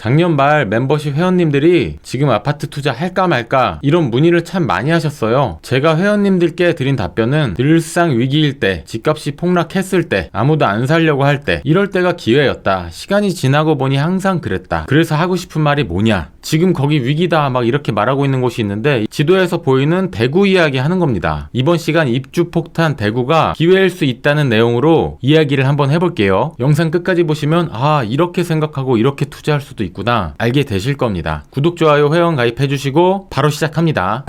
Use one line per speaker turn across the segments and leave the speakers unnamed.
작년 말 멤버십 회원님들이 지금 아파트 투자 할까 말까 이런 문의를 참 많이 하셨어요. 제가 회원님들께 드린 답변은 늘상 위기일 때, 집값이 폭락했을 때, 아무도 안 살려고 할 때, 이럴 때가 기회였다. 시간이 지나고 보니 항상 그랬다. 그래서 하고 싶은 말이 뭐냐? 지금 거기 위기다 막 이렇게 말하고 있는 곳이 있는데 지도에서 보이는 대구 이야기 하는 겁니다. 이번 시간 입주 폭탄 대구가 기회일 수 있다는 내용으로 이야기를 한번 해볼게요. 영상 끝까지 보시면 아 이렇게 생각하고 이렇게 투자할 수도 있구나 알게 되실 겁니다. 구독, 좋아요, 회원 가입해주시고 바로 시작합니다.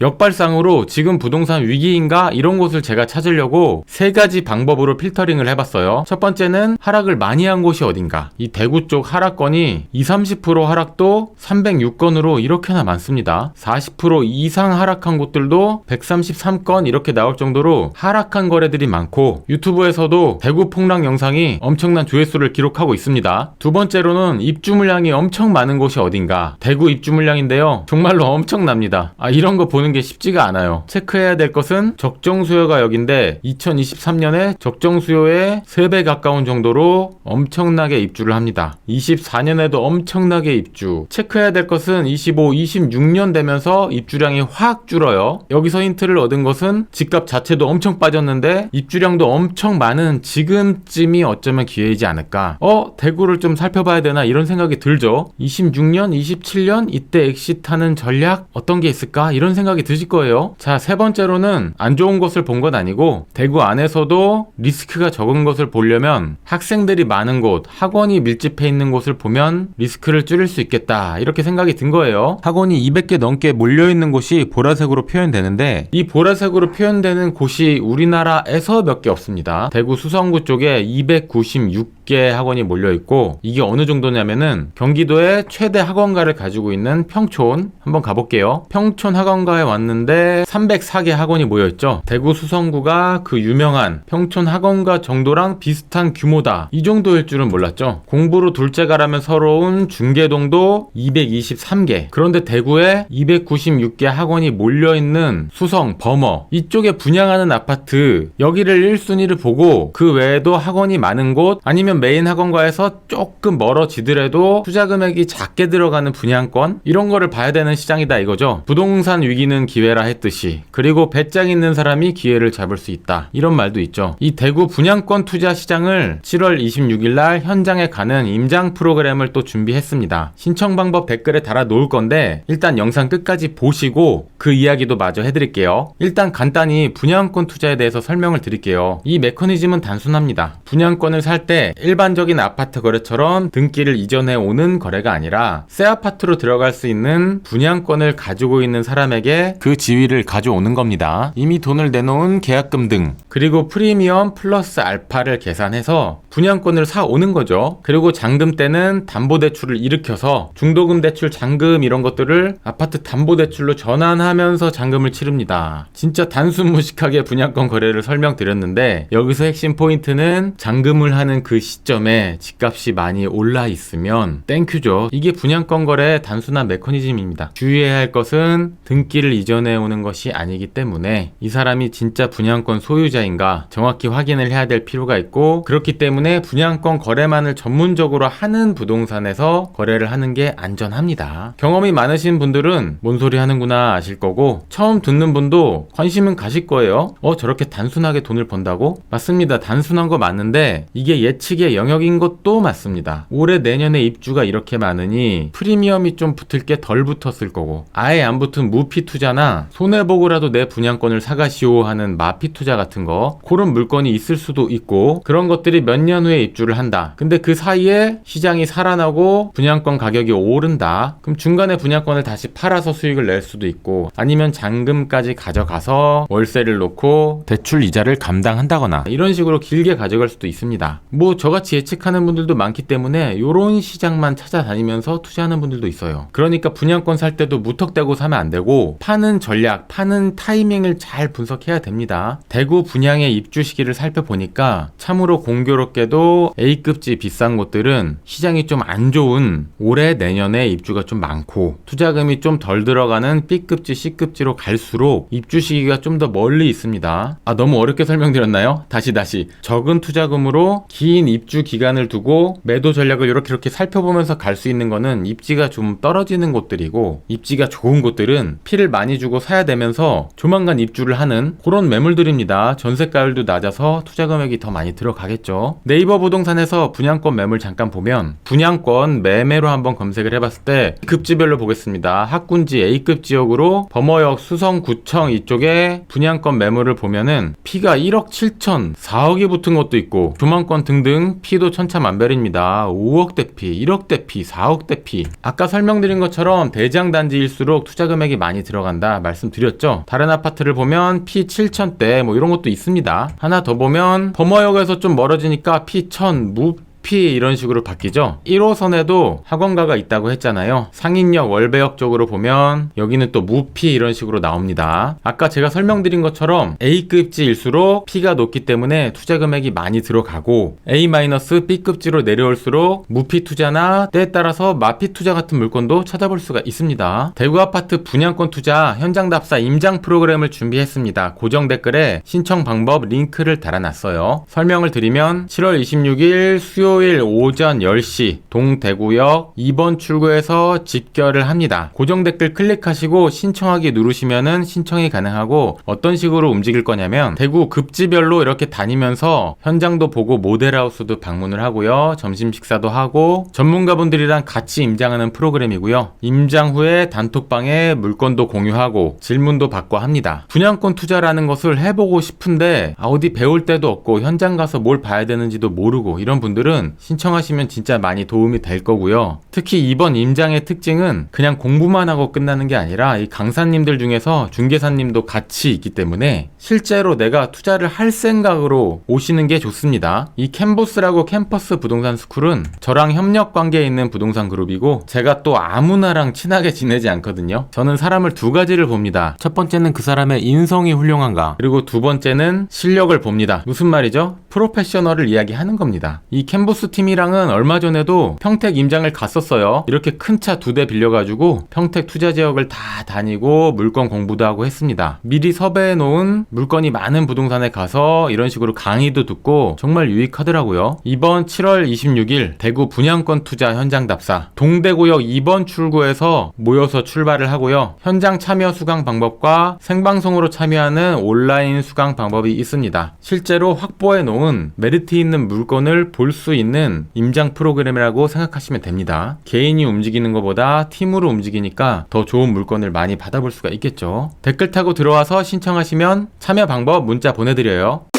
역발상으로 지금 부동산 위기인가 이런 곳을 제가 찾으려고 세 가지 방법으로 필터링을 해봤어요. 첫 번째는 하락을 많이 한 곳이 어딘가. 이 대구 쪽 하락건이 20, 30% 하락도 306건으로 이렇게나 많습니다. 40% 이상 하락한 곳들도 133건 이렇게 나올 정도로 하락한 거래들이 많고 유튜브에서도 대구 폭락 영상이 엄청난 조회수를 기록하고 있습니다. 두 번째로는 입주 물량이 엄청 많은 곳이 어딘가. 대구 입주 물량인데요. 정말로 엄청납니다. 아 이런 거 보는 게 쉽지가 않아요. 체크해야 될 것은 적정 수요가 여긴데 2023년에 적정 수요의 3배 가까운 정도로 엄청나게 입주를 합니다. 24년에도 엄청나게 입주. 체크해야 될 것은 25, 26년 되면서 입주량이 확 줄어요. 여기서 힌트를 얻은 것은 집값 자체도 엄청 빠졌는데 입주량도 엄청 많은 지금쯤이 어쩌면 기회이지 않을까. 어, 대구를 좀 살펴봐야 되나 이런 생각이 들죠. 26년, 27년 이때 엑시트하는 전략 어떤 게 있을까 이런 생각이 드실 거예요. 자, 세 번째로는 안 좋은 것을 본 건 아니고 대구 안에서도 리스크가 적은 것을 보려면 학생들이 많은 곳, 학원이 밀집해 있는 곳을 보면 리스크를 줄일 수 있겠다. 이렇게 생각이 든 거예요. 학원이 200개 넘게 몰려 있는 곳이 보라색으로 표현되는데 이 보라색으로 표현되는 곳이 우리나라에서 몇 개 없습니다. 대구 수성구 쪽에 296개 학원이 몰려 있고 이게 어느 정도냐면은 경기도의 최대 학원가를 가지고 있는 평촌 한번 가볼게요. 평촌 학원가에 왔는데 304개 학원이 모여 있죠. 대구 수성구가 그 유명한 평촌 학원가 정도랑 비슷한 규모다. 이 정도일 줄은 몰랐죠. 공부로 둘째가라면 서러운 중계동도 223개. 그런데 대구에 296개 학원이 몰려 있는 수성, 범어 이쪽에 분양하는 아파트 여기를 1순위를 보고 그 외에도 학원이 많은 곳 아니면 메인 학원가에서 조금 멀어지더라도 투자 금액이 작게 들어가는 분양권 이런 거를 봐야 되는 시장이다 이거죠. 부동산 위기는 기회라 했듯이 그리고 배짱 있는 사람이 기회를 잡을 수 있다 이런 말도 있죠. 이 대구 분양권 투자 시장을 7월 26일 날 현장에 가는 임장 프로그램을 또 준비했습니다. 신청 방법 댓글에 달아 놓을 건데 일단 영상 끝까지 보시고 그 이야기도 마저 해드릴게요. 일단 간단히 분양권 투자에 대해서 설명을 드릴게요. 이 메커니즘은 단순합니다. 분양권을 살 때 일반적인 아파트 거래처럼 등기를 이전해 오는 거래가 아니라 새 아파트로 들어갈 수 있는 분양권을 가지고 있는 사람에게 그 지위를 가져오는 겁니다. 이미 돈을 내놓은 계약금 등 그리고 프리미엄 플러스 알파를 계산해서 분양권을 사 오는 거죠. 그리고 잔금 때는 담보대출을 일으켜서 중도금 대출, 잔금 이런 것들을 아파트 담보대출로 전환하면서 잔금을 치릅니다. 진짜 단순 무식하게 분양권 거래를 설명드렸는데 여기서 핵심 포인트는 잔금을 하는 그 시점에 집값이 많이 올라 있으면 땡큐죠. 이게 분양권 거래의 단순한 메커니즘입니다. 주의해야 할 것은 등기를 이전해 오는 것이 아니기 때문에 이 사람이 진짜 분양권 소유자인가 정확히 확인을 해야 될 필요가 있고 그렇기 때문에 분양권 거래만을 전문적으로 하는 부동산에서 거래를 하는 게 안전합니다. 경험이 많으신 분들은 뭔 소리 하는구나 아실 거고 처음 듣는 분도 관심은 가실 거예요. 어 저렇게 단순하게 돈을 번다고? 맞습니다. 단순한 거 맞는데 이게 예측의 영역인 것도 맞습니다. 올해 내년에 입주가 이렇게 많으니 프리미엄이 좀 붙을 게 덜 붙었을 거고 아예 안 붙은 무피 투자나 손해보고라도 내 분양권을 사가시오 하는 마피 투자 같은 거 그런 물건이 있을 수도 있고 그런 것들이 몇 년 후에 입주를 한다. 근데 그 사이에 시장이 살아나고 분양권 가격이 오른다. 그럼 중간에 분양권을 다시 팔아서 수익을 낼 수도 있고 아니면 잔금까지 가져가서 월세를 놓고 대출 이자를 감당한다거나 이런 식으로 길게 가져갈 수도 있습니다. 뭐 저같이 예측하는 분들도 많기 때문에 이런 시장만 찾아다니면서 투자하는 분들도 있어요. 그러니까 분양권 살 때도 무턱대고 사면 안 되고 파는 전략, 파는 타이밍을 잘 분석해야 됩니다. 대구 분양의 입주 시기를 살펴보니까 참으로 공교롭게도 A급지 비싼 곳들은 시장이 좀 안 좋은 올해 내년에 입주가 좀 많고 투자금이 좀 덜 들어가는 B급지, C급지로 갈수록 입주 시기가 좀 더 멀리 있습니다. 아, 너무 어렵게 설명드렸나요? 다시 다시. 적은 투자금으로 긴 입주 기간을 두고 매도 전략을 이렇게 이렇게 살펴보면서 갈 수 있는 거는 입지가 좀 떨어지는 곳들이고 입지가 좋은 곳들은 피를 많이 주고 사야 되면서 조만간 입주를 하는 그런 매물들입니다. 전세가율도 낮아서 투자 금액이 더 많이 들어가겠죠. 네이버 부동산에서 분양권 매물 잠깐 보면 분양권 매매로 한번 검색을 해봤을 때 급지별로 보겠습니다. 학군지 A급 지역으로 범어역 수성구청 이쪽에 분양권 매물을 보면은 피가 1억 7천, 4억이 붙은 것도 있고 조망권 등등 피도 천차만별입니다. 5억대 피, 1억대 피, 4억대 피. 아까 설명드린 것처럼 대장 단지일수록 투자 금액이 많이 들어 간다 말씀드렸죠. 다른 아파트를 보면 피 7천대 뭐 이런 것도 있습니다. 하나 더 보면 범어역에서 좀 멀어지니까 피 1000, 무 피 이런 식으로 바뀌죠. 1호선에도 학원가가 있다고 했잖아요. 상인역, 월배역 쪽으로 보면 여기는 또 무피 이런 식으로 나옵니다. 아까 제가 설명드린 것처럼 A급지일수록 P가 높기 때문에 투자 금액이 많이 들어가고 A-B급지로 내려올수록 무피 투자나 때에 따라서 마피 투자 같은 물건도 찾아볼 수가 있습니다. 대구 아파트 분양권 투자 현장 답사 임장 프로그램을 준비했습니다. 고정 댓글에 신청 방법 링크를 달아놨어요. 설명을 드리면 7월 26일 수요 일 오전 10시 동대구역 2번 출구에서 집결을 합니다. 고정 댓글 클릭하시고 신청하기 누르시면은 신청이 가능하고 어떤 식으로 움직일 거냐면 대구 급지별로 이렇게 다니면서 현장도 보고 모델하우스도 방문을 하고요. 점심 식사도 하고 전문가분들이랑 같이 임장하는 프로그램이고요. 임장 후에 단톡방에 물건도 공유하고 질문도 받고 합니다. 분양권 투자라는 것을 해보고 싶은데 아, 어디 배울 데도 없고 현장 가서 뭘 봐야 되는지도 모르고 이런 분들은 신청하시면 진짜 많이 도움이 될 거고요. 특히 이번 임장의 특징은 그냥 공부만 하고 끝나는 게 아니라 이 강사님들 중에서 중개사님도 같이 있기 때문에 실제로 내가 투자를 할 생각으로 오시는 게 좋습니다. 이 캠보스라고 캠퍼스 부동산 스쿨은 저랑 협력 관계에 있는 부동산 그룹이고 제가 또 아무나랑 친하게 지내지 않거든요. 저는 사람을 두 가지를 봅니다. 첫 번째는 그 사람의 인성이 훌륭한가 그리고 두 번째는 실력을 봅니다. 무슨 말이죠? 프로페셔널을 이야기하는 겁니다. 이 캠보스 팀이랑은 얼마 전에도 평택 임장을 갔었어요. 이렇게 큰 차 두 대 빌려가지고 평택 투자 지역을 다 다니고 물건 공부도 하고 했습니다. 미리 섭외해 놓은 물건이 많은 부동산에 가서 이런 식으로 강의도 듣고 정말 유익하더라고요. 이번 7월 26일 대구 분양권 투자 현장 답사 동대구역 2번 출구에서 모여서 출발을 하고요. 현장 참여 수강 방법과 생방송으로 참여하는 온라인 수강 방법이 있습니다. 실제로 확보해 놓은 메리트 있는 물건을 볼 수 있는 임장 프로그램이라고 생각하시면 됩니다. 개인이 움직이는 것보다 팀으로 움직이니까 더 좋은 물건을 많이 받아볼 수가 있겠죠. 댓글 타고 들어와서 신청하시면 참여 방법 문자 보내드려요.